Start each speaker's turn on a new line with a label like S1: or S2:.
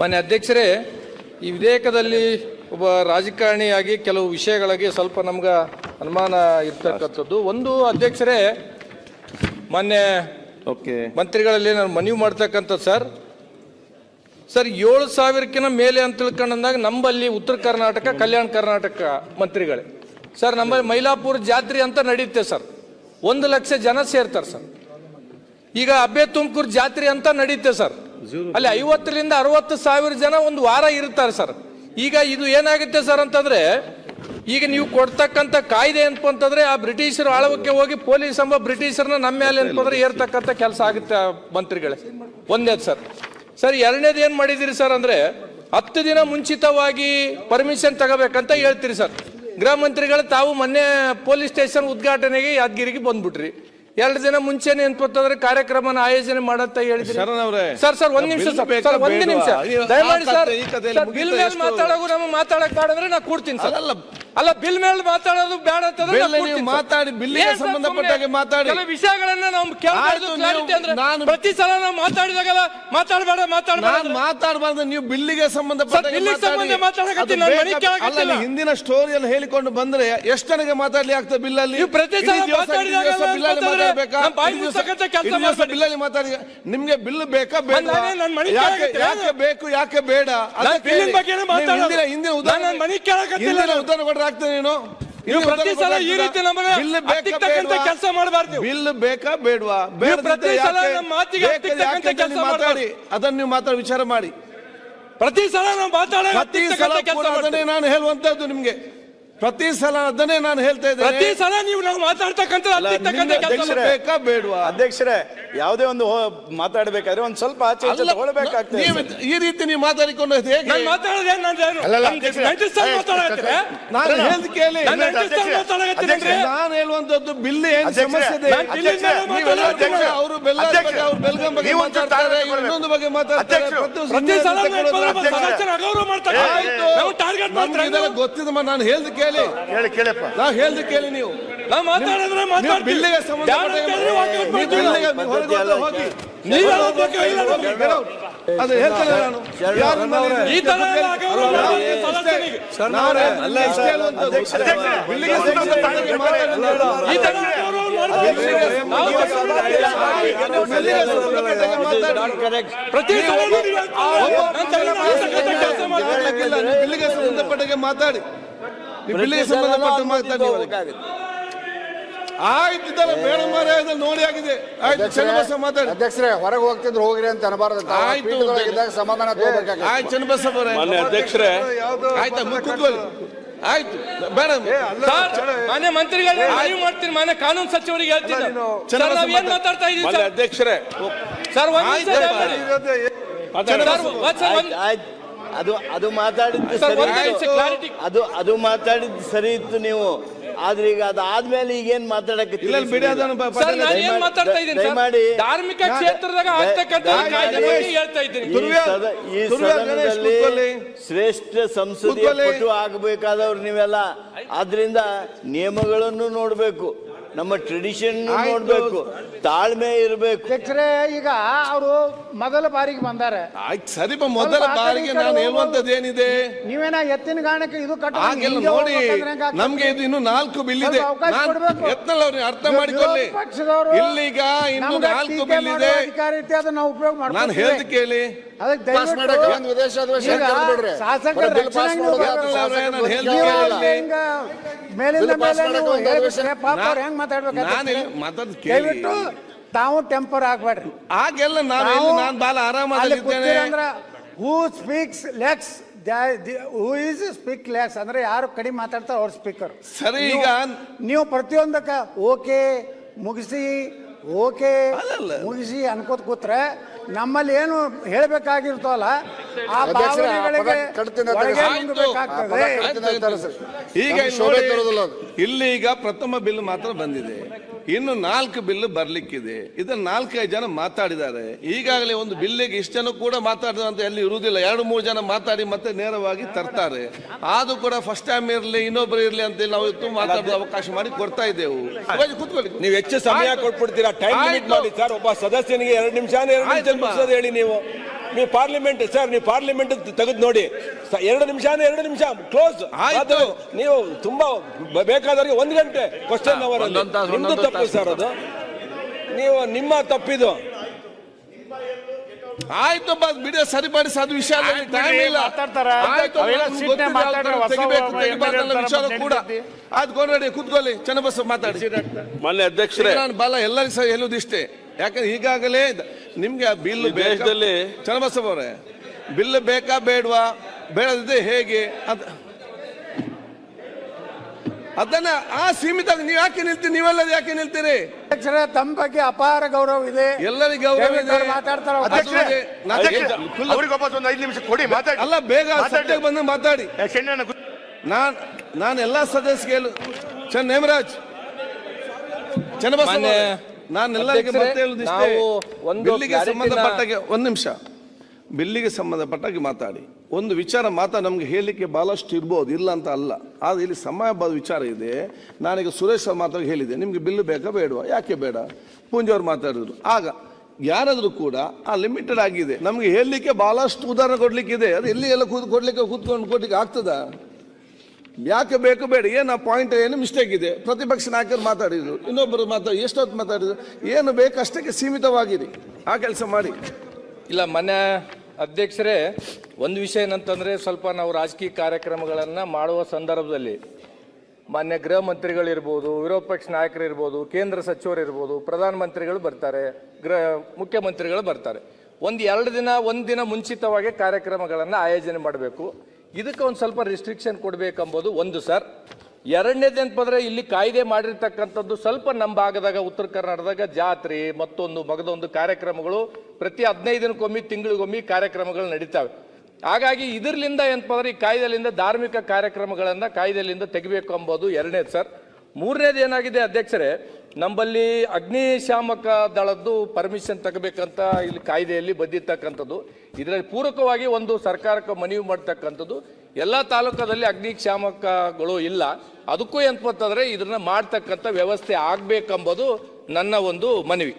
S1: ಮಾನ್ಯ ಅಧ್ಯಕ್ಷರೇ ಈ ವಿಧೇಯಕದಲ್ಲಿ ಒಬ್ಬ ರಾಜಕಾರಣಿಯಾಗಿ ಕೆಲವು ವಿಷಯಗಳಿಗೆ ಸ್ವಲ್ಪ ನಮ್ಗೆ ಅನುಮಾನ ಇರ್ತಕ್ಕಂಥದ್ದು. ಒಂದು ಅಧ್ಯಕ್ಷರೇ ಮಾನ್ಯ
S2: ಓಕೆ.
S1: ಮಂತ್ರಿಗಳಲ್ಲಿ ನಾನು ಮನವಿ ಮಾಡ್ತಕ್ಕಂಥದ್ದು ಸರ್. ಸರ್ ಏಳು ಸಾವಿರಕ್ಕಿಂತ ಮೇಲೆ ಅಂತ ತಿಳ್ಕೊಂಡಂದಾಗ ನಮ್ಮಲ್ಲಿ ಉತ್ತರ ಕರ್ನಾಟಕ ಕಲ್ಯಾಣ ಕರ್ನಾಟಕ ಮಂತ್ರಿಗಳೇ. ಸರ್ ನಮ್ಮಲ್ಲಿ ಮೈಲಾಪುರ ಜಾತ್ರೆ ಅಂತ ನಡೆಯುತ್ತೆ ಸರ್. ಒಂದು ಲಕ್ಷ ಜನ ಸೇರ್ತಾರೆ ಸರ್. ಈಗ ಅಬ್ಬೆ ತುಮಕೂರು ಜಾತ್ರೆ ಅಂತ ನಡೆಯುತ್ತೆ ಸರ್. ಅಲ್ಲಿ ಐವತ್ತರಿಂದ ಅರವತ್ತು ಸಾವಿರ ಜನ ಒಂದು ವಾರ ಇರ್ತಾರೆ ಸರ್. ಈಗ ಇದು ಏನಾಗುತ್ತೆ ಸರ್ ಅಂತಂದ್ರೆ ಈಗ ನೀವು ಕೊಡ್ತಕ್ಕಂಥ ಕಾಯ್ದೆ ಏನಪ್ಪ ಅಂತಂದ್ರೆ ಆ ಬ್ರಿಟಿಷರು ಆಳವಕ್ಕೆ ಹೋಗಿ ಪೊಲೀಸ್ ಎಂಬ ಬ್ರಿಟಿಷರ್ನ ನಮ್ಮ ಮೇಲೆ ಅಂತಂದ್ರೆ ಏರ್ತಕ್ಕಂಥ ಕೆಲಸ ಆಗುತ್ತೆ ಆ ಮಂತ್ರಿಗಳೇ. ಒಂದೇದು ಸರ್. ಸರ್ ಎರಡನೇದು ಏನು ಮಾಡಿದಿರಿ ಸರ್ ಅಂದ್ರೆ ಹತ್ತು ದಿನ ಮುಂಚಿತವಾಗಿ ಪರ್ಮಿಷನ್ ತಗೋಬೇಕಂತ ಹೇಳ್ತೀರಿ ಸರ್. ಗೃಹ ಮಂತ್ರಿಗಳು ತಾವು ಮೊನ್ನೆ ಪೊಲೀಸ್ ಸ್ಟೇಷನ್ ಉದ್ಘಾಟನೆಗೆ ಯಾದಗಿರಿಗೆ ಬಂದ್ಬಿಟ್ರಿ. ಎರಡು ದಿನ ಮುಂಚೆನೆ ಅಂತಂದ್ರೆ ಕಾರ್ಯಕ್ರಮನ ಆಯೋಜನೆ ಮಾಡಂತ ಹೇಳಿದ್ರಿ ಸರ್ ಸರ್ ಒಂದ್ ನಿಮಿಷ ಸರ್ ಒಂದ್ ನಿಮಿಷ ದಯಮಾಡಿ ಸರ್ ಬಿಲ್ ಮೇಲೆ? ಮಾತಾಡೋದು ನಮ್ಮ ಮಾತಾಡಕ್ ಬೇಡ ಅಂದ್ರೆ ನಾ ಕೂಡ್ತೀನಿ ಸರ್. ಅಲ್ಲ ಬಿಲ್ ಮೇಲೆ ಮಾತಾಡೋದು ಬೇಡ ಅಂತಂದ್ರೆ
S2: ಮಾತಾಡಿ
S1: ಬಿಲ್
S2: ಸಂಬಂಧಪಟ್ಟಾಗೆ ಮಾತಾಡಿ.
S1: ಕೆಲವು ವಿಷಯಗಳನ್ನ ನಾವು ಕೇಳ್ಬಾರ್ದು ಕ್ಲಾರಿಟಿ ಅಂದ್ರೆ
S2: ನಾನು-
S1: ಪ್ರತಿ ಸಲ ನಾವು ಮಾತಾಡಿದಾಗೆಲ್ಲ ಮಾತಾಡಬೇಡ ಮಾತಾಡಬೇಡ
S2: ಮಾತಾಡಬಾರ್ದು ನೀವು ಬಿಲ್ಲಿಗೆ ಸಂಬಂಧಪಟ್ಟ
S1: ಬಿಲ್ಲಿಗೆ ಸಂಬಂಧ ಮಾತಾಡಕತ್ತೀನಿ, ನಾನು ಮನೆ ಕೇಳಕತ್ತಿಲ್ಲ.
S2: ಹಿಂದಿನ ಸ್ಟೋರಿಯನ್ನು ಹೇಳಿಕೊಂಡು ಬಂದ್ರೆ ಎಷ್ಟು ನನಗೆ ಮಾತಾಡ್ಲಿ ಆಗ್ತದೆ ಬಿಲ್ ಅಲ್ಲಿ
S1: ನೀವು ಪ್ರತಿ ಸಲ ಮಾತಾಡಿದಾಗ
S2: ಮಾತಾಡಿ. ನಿಮ್ಗೆ ಬಿಲ್ ಬೇಕಾ ಬೇಡ? ಯಾಕೆ ಯಾಕೆ ಬೇಕು ಯಾಕೆ ಬೇಡ. ಹಿಂದಿನ ಉದಾಹರಣೆ ಕೊಟ್ರೆ ಆಗ್ತದೆ ನೀನು.
S1: ಪ್ರತಿ ಸಲ ಈ ರೀತಿ ನಮ್ಮನ್ನ? ಕೆಲಸ ಮಾಡಬಾರ್ದು
S2: ಬಿಲ್ ಬೇಕಾ ಬೇಡವಾ?
S1: ಪ್ರತಿ ಸಲ ನಮ್ಮ ಮಾತಿಗೆ ಕೆಲ್ಸ
S2: ಮಾತಾಡಿ. ಅದನ್ನ ನೀವು ಮಾತಾಡಿ ವಿಚಾರ ಮಾಡಿ.
S1: ಪ್ರತಿ ಸಲ ನಾವು ಮಾತಾಡೋ
S2: ಪ್ರತಿ ಸಲ ನಾನು ಹೇಳುವಂತದ್ದು ನಿಮ್ಗೆ. ಪ್ರತಿ ಸಲ ಅದನ್ನೇ ನಾನು ಹೇಳ್ತಾ
S1: ಪ್ರತಿ
S2: ಇದ್ದೇನೆ
S1: ಸಲ ನೀವು ನಾವು ಮಾತಾಡ್ತಕ್ಕಂಥ ಹತ್ತಿಕ್ಕತಕ್ಕಂಥ ಕೆಲಸ.
S2: ಬೇಕಾ ಬೇಡವಾ
S3: ಅಧ್ಯಕ್ಷರೇ ಯಾವುದೇ ಒಂದು ಹೋ- ಮಾತಾಡ್ಬೇಕಾದ್ರೆ ಒಂದ್ ಸ್ವಲ್ಪ ಆಚೆ ಈಚೆ
S2: ಅಲ್ಲ,
S3: ತಗೊಳ್ಬೇಕಾಗ್ತದೆ
S2: ನೀವು ಈ ರೀತಿ ನೀವು ಮಾತಾಡಿಕೊಂಡು ಹೇಗೆ
S1: ನಾನು
S4: ಅಧ್ಯಕ್ಷರೇ.
S2: ಹೇಳ್ದ ಕೇಳಿ
S1: ನಾನು
S2: ನಾನು ಹೇಳುವಂತದ್ದು ಬಿಲ್ ಏನ್
S4: ಅಧ್ಯಕ್ಷರೇ,
S2: ಸಮಸ್ಯೆ ಇದೆ
S1: ನಾನು ಬಿಲ್ಲಿನ ಮೇಲೆ
S2: ನೀವೆಲ್ಲ
S1: ಮಾತಾಡೋದಿಲ್ಲ.
S2: ಅಧ್ಯಕ್ಷ, ಅವರು ಬೆಲ್ಲ ಬಗ್ಗೆ
S4: ಅಧ್ಯಕ್ಷರೇ,
S2: ಅವ್ರು ಬೆಲ್ಗಂ ಬಗ್ಗೆ
S4: ನೀವು ಒಂಚೂರು
S2: ಮಾತಾಡ್ತಾರೆ
S4: ತಾಳ್ಮೆ ತಗೊಳ್ಬೇಕು.
S2: ಇನ್ನೊಂದು ಬಗ್ಗೆ ಮಾತಾಡ್ತಾರೆ
S4: ಅಧ್ಯಕ್ಷರು,
S2: ಪ್ರತಿ
S1: ಪ್ರತಿ ಸಲ
S2: ತಗೊಳ್ಳೋದು
S1: ನೆನಪಂದ್ರೆ ಒಬ್ಬ
S2: ಅಧ್ಯಕ್ಷರೇ.
S1: ಸದಸ್ಯನ ಅಗೌರವ ಮಾಡ್ತಾರೆ.
S2: ಆಯ್ತು.
S1: ನಾವು ಟಾರ್ಗೆಟ್
S2: ನಮ್ಗೆ
S1: ಮಾಡ್ತಾರೆ
S2: ಇದೆಲ್ಲ ಗೊತ್ತಿದೆ ನಾನು ಹೇಳ್ದು ಕೇಳಿ.
S4: ಹೇಳಿ ಕೇಳಪ್ಪ.
S2: ನಾ ಹೇಳ್ದು ಕೇಳಿ ನೀವು.
S1: ನಾವು ಮಾತಾಡಿದ್ರೆ
S2: ನೀವು
S1: ಮಾತಾಡ್ತೀವಿ.
S2: ಬಿಲ್ಲಿಗೆ ಸಂಬಂಧಪಟ್ಟ ಹೋಗಿ. ಅದು ಹೇಳ್ತೇನೆ ನಾನು.
S1: ಈ ತರ
S2: ಇಷ್ಟೇ. ಬಿಲ್ಲಿಗೆ
S1: ಪ್ರತಿ ಸಲ ನೀವು ಹೇಳ್ತೀರಾ, ನಾನು ತಲೆ ಮಾಡ್ತಕ್ಕಂಥ ಕೆಲಸ ಮಾಡ್ತೀನಿ.
S2: ಮಾತಾಡ್ಲಿಕ್ಕಿಲ್ಲ. ನೀವು ಬಿಲ್ಲಿಗೆ ಸಂಬಂಧಪಟ್ಟ ಮಾತಾಡಿ. ನೀವು ಬಿಲ್ಲಿಗೆ ಸಂಬಂಧಪಟ್ಟ ಮಾತಾಡಿ ಆಯ್ತಿದ್ದಲ್ಲ ಬೇಡ ಇದೆಲ್ಲ ನೋಡಿ ಆಗಿದೆ. ಆಯ್ತು ಚನ್ನಬಸ ಮಾತಾಡಿ.
S4: ಅಧ್ಯಕ್ಷರೇ ಹೊರಗೆ ಹೋಗ್ತಿದ್ರು ಹೋಗ್ರಿ ಅಂತ ಅನಬಾರದು.
S2: ಆಯ್ತು.
S4: ಸಮಾಧಾನ
S2: ಆಯ್ತು ಚನ್ನಬಸ ಅವರೇ.
S3: ಮಾನ್ಯ ಅಧ್ಯಕ್ಷರೇ
S2: ಆಯ್ತಾ ಕೂತ್ಕೊಳ್ಳಿ ಆಯ್ತು ಬೇಡ.
S1: ಸರ್, ಮಾನ್ಯ ಮಂತ್ರಿಗಳನ್ನ ಮನವಿ ಮಾಡ್ತೀನಿ ಮಾನ್ಯ ಕಾನೂನು ಸಚಿವರಿಗೆ ಹೇಳ್ತೀನಿ. ಸರ್ ನಾವ್ ಏನ್ ಮಾತಾಡ್ತಾ ಇದೀವಿ
S3: ಮಾನ್ಯ
S1: ಸರ್?
S3: ಅಧ್ಯಕ್ಷರೇ.
S1: ಸರ್ ಒಂದ್. ಸರ್, ಒಂದ್
S5: ಅದು ಅದು ಮಾತಾಡಿದ್ದು
S1: ಸರಿ
S5: ಇತ್ತು. ಅದು ಅದು ಮಾತಾಡಿದ್ದು ಸರಿ ಇತ್ತು ನೀವು ಆದ್ರೆ ಈಗ ಅದಾದ್ಮೇಲೆ ಈಗೇನ್ ಮಾತಾಡಕ್ಕೆ
S2: ಇಲ್ಲ ಇಲ್ಲ, ಬಿಡಿ ಅದನ್ನು ಬ-
S1: ಸರ್ ನಾನು ಏನ್
S5: ದಯಮಾಡಿ-
S1: ಮಾತಾಡ್ತಾ ಇದ್ದೀನಿ ಸರ್
S5: ದಯಮಾಡಿ.
S1: ಧಾರ್ಮಿಕ ಕ್ಷೇತ್ರದಾಗ ಆಗ್ತಕ್ಕಂಥ
S5: ದಯಮಾಡಿ.
S1: ಕಾಯ್ದೆ ಬಗ್ಗೆ ಹೇಳ್ತಾ ಇದ್ದೀನಿ
S5: ಈ
S2: ತುರ್ವ್ಯಾ-
S5: ಸದ- ಈ
S2: ತುರ್ವ್ಯಾ ಗಣೇಶ್
S5: ಸದನದಲ್ಲಿ
S2: ಕೂತ್ಕೊಳ್ಳಿ.
S5: ಶ್ರೇಷ್ಠ ಸಂಸದೀಯ
S2: ಕೂತ್ಕೊಳ್ಳಿ.
S5: ಪಟು ಆಗಬೇಕಾದವ್ರು ನೀವೆಲ್ಲ ಆದ್ರಿಂದ ನಿಯಮಗಳನ್ನು ನೋಡ್ಬೇಕು ನಮ್ಮ ಟ್ರೆಡಿಷನ್
S2: ಆಯ್ತು.
S5: ನೋಡ್ಬೇಕು. ತಾಳ್ಮೆ ಇರಬೇಕು.
S6: ಅಧ್ಯಕ್ಷರೇ ಈಗ ಅವರು ಮೊದಲ ಬಾರಿಗೆ ಬಂದಾರೆ.
S2: ಆಯ್ತು ಸರಿ ಬಾ, ಮೊದಲ
S6: ಸ್ವಲ್ಪ ಆ ಕಡೆ
S2: ಬಾರಿಗೆ
S6: ಈ ಕಡೆ
S2: ನಾನು. ಹೇಳುವಂತದ್ದು ಏನಿದೆ
S6: ನೀವೇನ ಎತ್ತಿನ ಗಾಣಕ್ಕೆ ಇದು ಕಟ್ಟ
S2: ಹಾಗೆಲ್ಲ ನೋಡಿ ನಮ್ಗೆ ಇದು ಇನ್ನು ನಾಲ್ಕು ಬಿಲ್ ಇದೆ.
S6: ಸ್ವಲ್ಪ ಅವಕಾಶ
S2: ನಾನು
S6: ಕೊಡ್ಬೇಕು.
S2: ಅರ್ಥ ಮಾಡಿಕೊಳ್ಳಿ.
S6: ಇಲ್ಲಿಗ ಪಕ್ಷದವರು
S2: ಇಲ್ಲೀಗ ಇನ್ನು ನಾಲ್ಕು ಬಿಲ್ ಇದೆ.
S6: ಅಧಿಕಾರ ಐತೆ ಅದನ್ನ ನಾವು ಉಪಯೋಗ
S2: ನಾನು. ಹೇಳ್ದು ಕೇಳಿ.
S6: ಅದಕ್ಕೆ ದಯವಿಟ್ಟು. ಶಾಸಕರ ಮೇಲಿಂದ ಮೇಲೆ ಪಾಪ ಅವ್ರು ಹೆಂಗ್
S2: ಇಲ್ಲಿ
S6: ದಯವಿಟ್ಟು ತಾವು ಟೆಂಪರ್ ಆಗ್ಬೇಡ್ರಿ.
S2: ಆಗೆಲ್ಲ ನಾನು ನಾನು ಬಾಲ
S6: ಆರಾಮ
S2: ಆರಾಮದಲ್ಲಿದ್ದೇನೆ
S6: ಕೂತಿರಂದ್ರ who speaks less who is speak less ಅಂದ್ರೆ ಯಾರು ಕಡಿಮೆ ಮಾತಾಡ್ತಾರ ಅವ್ರ ಸ್ಪೀಕರ್
S2: ಸರಿ ಈಗ
S6: ನೀವು ಪ್ರತಿಯೊಂದಕ್ಕ ಓಕೆ ಮುಗಿಸಿ ಓಕೆ. ಮುಗಿಸಿ ಅನ್ಕೋತ ಕೂತ್ರೆ ನಮ್ಮಲ್ಲಿ ಏನು ಹೇಳಬೇಕಾಗಿರ್ತಲ್ಲ ಆ ಭಾವನೆಗಳಿಗೆ ಒಳಗೆ ನುಂಗಬೇಕಾಗ್ತದೆ.
S2: ಈಗ
S4: ನಮ್ಗೆ
S2: ಇಲ್ಲಿ ನೋಡಿ, ಇಲ್ಲಿ ಈಗ ಪ್ರಥಮ ಬಿಲ್ ಮಾತ್ರ ಬಂದಿದೆ. ಇನ್ನು ನಾಲ್ಕು ಬಿಲ್ ಬರ್ಲಿಕ್ಕಿದೆ. ಇದನ್ನ ನಾಲ್ಕೈದು ಜನ ಮಾತಾಡಿದ್ದಾರೆ. ಈಗಾಗಲೇ ಒಂದು ಬಿಲ್ಲಿಗೆ ಇಷ್ಟು ಜನ ಕೂಡ ಮಾತಾಡಿದ ಅಂತ ಎಲ್ಲಿ ಇರುವುದಿಲ್ಲ. ಎರಡು ಮೂರು ಜನ ಮಾತಾಡಿ ಮತ್ತೆ ನೇರವಾಗಿ ತರ್ತಾರೆ. ಆದ್ರೂ ಕೂಡ ಫಸ್ಟ್ ಟೈಮ್ ಇರಲಿ ಇನ್ನೊಬ್ರು ಇರಲಿ ಅಂತ ನಾವು ಇವತ್ತು ಮಾತಾಡೋ ಅವಕಾಶ ಮಾಡಿ ಕೊಡ್ತಾ ಇದ್ದೇವು. ಕೂತ್ಕೊಳ್ಳಿ.
S3: ನೀವು ಹೆಚ್ಚು ಸಮಯ. ಕೊಟ್ಬಿಡ್ತೀರಾ? Time limit. ಮಾಡಿ ಸರ್. ಒಬ್ಬ ಸದಸ್ಯನಿಗೆ ಎರಡು ನಿಮಿಷ ಎರಡು ನಿಮಿಷ ಹೇಳಿ ನೀವು.
S7: ನೀವು ಪಾರ್ಲಿಮೆಂಟ್ ಸರ್ ನೀವು ಪಾರ್ಲಿಮೆಂಟ್ ತೆಗೆದು ನೋಡಿ. ಎರಡು ನಿಮಿಷ ಅಂದ್ರೆ ಎರಡು ನಿಮಿಷ ಕ್ಲೋಸ್
S2: ಆಯ್ತು.
S7: ನೀವು ತುಂಬಾ ಬೇಕಾದವರಿಗೆ ಒಂದು ಗಂಟೆ ಕ್ವಶನ್ ಅವರ್ ನಿಮ್ದು ತಪ್ಪು. ಸರ್ ಅದು. ನೀವು ನಿಮ್ಮ ತಪ್ಪಿದು.
S2: ಆಯ್ತು ಬಸ್ ಬಿಡಿ ಸರಿಪಡಿಸಿ ಅದು ವಿಷಯ ಇಲ್ಲ. ವಿಚಾರ ಕೂಡ. ಆಯ್ತು ಕೊಂಡ್ರೆಡಿ ಕೂತ್ಕೊಳ್ಳಿ. ಚನ್ನಬಸವ ಮಾತಾಡಿ.
S8: ಮಾನ್ಯ ಅಧ್ಯಕ್ಷರೇ.
S2: ನಾನು ಬಲ ಎಲ್ಲರಿಗೂ ಸಹ ಹೇಳುವುದಿಷ್ಟೇ ಯಾಕಂದ್ರೆ ಈಗಾಗಲೇ ನಿಮ್ಗೆ ಆ ಬಿಲ್
S8: ದೇಶದಲ್ಲಿ-
S2: ಚನ್ನಬಸವ ಅವರೇ ಬಿಲ್ ಬೇಕಾ ಬೇಡವಾ? ಬೇಡದಿದ್ದೆ ಹೇಗೆ? ಅಂತ ಅದನ್ನ ಆ ಸೀಮಿತ ನೀವು ಯಾಕೆ ನಿಲ್ತೀರಿ? ನೀವೆಲ್ಲ ಯಾಕೆ ನಿಲ್ತೀರಿ?
S6: ಅಧ್ಯಕ್ಷರೇ ತಮ್ಮ ಬಗ್ಗೆ ಅಪಾರ ಗೌರವ ಇದೆ.
S2: ಎಲ್ಲರಿಗೂ ಗೌರವ ಇದೆ.
S6: ಮಾತಾಡ್ತಾರೆ?
S4: ಅವ್ರಿಗೆ ವಾಪಸ್ ಒಂದು ಐದು ನಿಮಿಷ ಕೊಡಿ ಮಾತಾಡಿ.
S2: ಅಲ್ಲ ಬೇಗ
S4: ಮಾತಾಡಿ.
S2: ಬಂದು ಮಾತಾಡಿ. ನಾನ್ ನಾನು ಎಲ್ಲಾ ಸದಸ್ಯರಿಗೆ ಹೇಳು ಚನ್ ನೇಮರಾಜ್. ಚನ್ನಬಸವ ಬಿಲ್ಲಿಗೆ ಸಂಬಂಧಪಟ್ಟಾಗೆ ಒಂದು ನಿಮಿಷ. ಬಿಲ್ಲಿಗೆ ಸಂಬಂಧಪಟ್ಟಾಗಿ ಮಾತಾಡಿ. ಒಂದು ವಿಚಾರ ಮಾತ್ರ ನಮ್ಗೆ ಹೇಳಲಿಕ್ಕೆ ಬಹಳಷ್ಟು ಇರ್ಬೋದು ಇಲ್ಲ ಅಂತ ಅಲ್ಲ. ಆದ್ರೆ ಇಲ್ಲಿ ಸಮಯ ಬಾದ ವಿಚಾರ ಇದೆ. ನಾನೀಗ ಸುರೇಶ್ ಅವ್ರ ಮಾತಾಡಿ ಹೇಳಿದೆ ನಿಮ್ಗೆ ಬಿಲ್ಲು ಬೇಕಾ ಬೇಡವಾ? ಯಾಕೆ ಬೇಡ? ಪೂಂಜವ್ರು ಮಾತಾಡಿದ್ರು. ಆಗ ಯಾರಾದರೂ ಕೂಡ ಆ ಲಿಮಿಟೆಡ್ ಆಗಿದೆ. ನಮ್ಗೆ ಹೇಳಲಿಕ್ಕೆ ಬಹಳಷ್ಟು ಉದಾಹರಣೆ ಕೊಡ್ಲಿಕ್ಕೆ ಇದೆ ಅದು ಎಲ್ಲಿ ಎಲ್ಲ ಕೂತ್ ಕೊಡ್ಲಿಕ್ಕೆ ಕೂತ್ಕೊಂಡು ಕೊಡ್ಲಿಕ್ಕೆ ಆಗ್ತದಾ? ಯಾಕೆ ಬೇಕು ಬೇಡ, ಏನು ಪಾಯಿಂಟ್ ಏನು ಮಿಸ್ಟೇಕ್ ಇದೆ? ಪ್ರತಿಪಕ್ಷ ನಾಯಕರು ಮಾತಾಡಿದ್ರು ಇನ್ನೊಬ್ಬರು ಮಾತಾಡಿ ಎಷ್ಟೊತ್ತು ಮಾತಾಡಿದ್ರು, ಏನು ಬೇಕು ಅಷ್ಟಕ್ಕೆ ಸೀಮಿತವಾಗಿರಿ, ಆ ಕೆಲಸ ಮಾಡಿ.
S1: ಇಲ್ಲ ಮನೆ ಅಧ್ಯಕ್ಷರೇ, ಒಂದು ವಿಷಯ ಏನಂತಂದರೆ ಸ್ವಲ್ಪ ನಾವು ರಾಜಕೀಯ ಕಾರ್ಯಕ್ರಮಗಳನ್ನು ಮಾಡುವ ಸಂದರ್ಭದಲ್ಲಿ ಮಾನ್ಯ ಗೃಹ ಮಂತ್ರಿಗಳಿರ್ಬೋದು, ವಿರೋಧ ಪಕ್ಷ ನಾಯಕರಿರ್ಬೋದು, ಕೇಂದ್ರ ಸಚಿವರು ಸಚಿವರಿರ್ಬೋದು ಪ್ರಧಾನಮಂತ್ರಿಗಳು ಬರ್ತಾರೆ, ಗೃಹ ಮುಖ್ಯಮಂತ್ರಿಗಳು ಬರ್ತಾರೆ. ಒಂದು ಎರಡು ದಿನ, ಒಂದು ದಿನ ಮುಂಚಿತವಾಗಿ ಕಾರ್ಯಕ್ರಮಗಳನ್ನು ಆಯೋಜನೆ ಮಾಡಬೇಕು. ಇದಕ್ಕೆ ಒಂದು ಸ್ವಲ್ಪ ರಿಸ್ಟ್ರಿಕ್ಷನ್ ಕೊಡಬೇಕೆಂಬುದು ಒಂದು ಸರ್ ಎರಡನೇದೇನಪ್ಪ ಇಲ್ಲಿ ಕಾಯ್ದೆ ಮಾಡಿರ್ತಕ್ಕಂಥದ್ದು ಸ್ವಲ್ಪ ನಮ್ಮ ಭಾಗದಾಗ ಉತ್ತರ ಕರ್ನಾಟಕದಾಗ ಜಾತ್ರೆ, ಮತ್ತೊಂದು ಮಗದೊಂದು ಕಾರ್ಯಕ್ರಮಗಳು, ಪ್ರತಿ ಹದಿನೈದು ದಿನಕ್ಕೊಮ್ಮೆ, ತಿಂಗಳಿಗೊಮ್ಮೆ ಕಾರ್ಯಕ್ರಮಗಳು ನಡೀತಾವೆ. ಹಾಗಾಗಿ ಇದರಿಂದ ಏನಪ್ಪ ಅಂದ್ರೆ ಈ ಕಾಯ್ದೆಲಿಂದ ಧಾರ್ಮಿಕ ಕಾರ್ಯಕ್ರಮಗಳನ್ನು ಕಾಯ್ದೆಲಿಂದ ತೆಗಿಬೇಕು ಎಂಬುದು ಎರಡನೇದು ಸರ್ ಮೂರನೇದು ಏನಾಗಿದೆ ಅಧ್ಯಕ್ಷರೇ ನಮ್ಮಲ್ಲಿ ಅಗ್ನಿಶಾಮಕ ದಳದ್ದು ಪರ್ಮಿಷನ್ ತಗಬೇಕಂತ ಇಲ್ಲಿ ಕಾಯ್ದೆಯಲ್ಲಿ ಬಂದಿರ್ತಕ್ಕಂಥದ್ದು. ಇದರಲ್ಲಿ ಪೂರಕವಾಗಿ ಒಂದು ಸರ್ಕಾರಕ್ಕೆ ಮನವಿ ಮಾಡ್ತಕ್ಕಂಥದ್ದು. ಎಲ್ಲ ತಾಲೂಕದಲ್ಲಿ ಅಗ್ನಿಶಾಮಕಗಳು ಇಲ್ಲ. ಅದಕ್ಕೂ ಅಂತಂದ್ರೆ ಇದನ್ನ ಮಾಡ್ತಕ್ಕಂಥ ವ್ಯವಸ್ಥೆ ಆಗಬೇಕೆಂಬುದು ನನ್ನ ಒಂದು ಮನವಿ.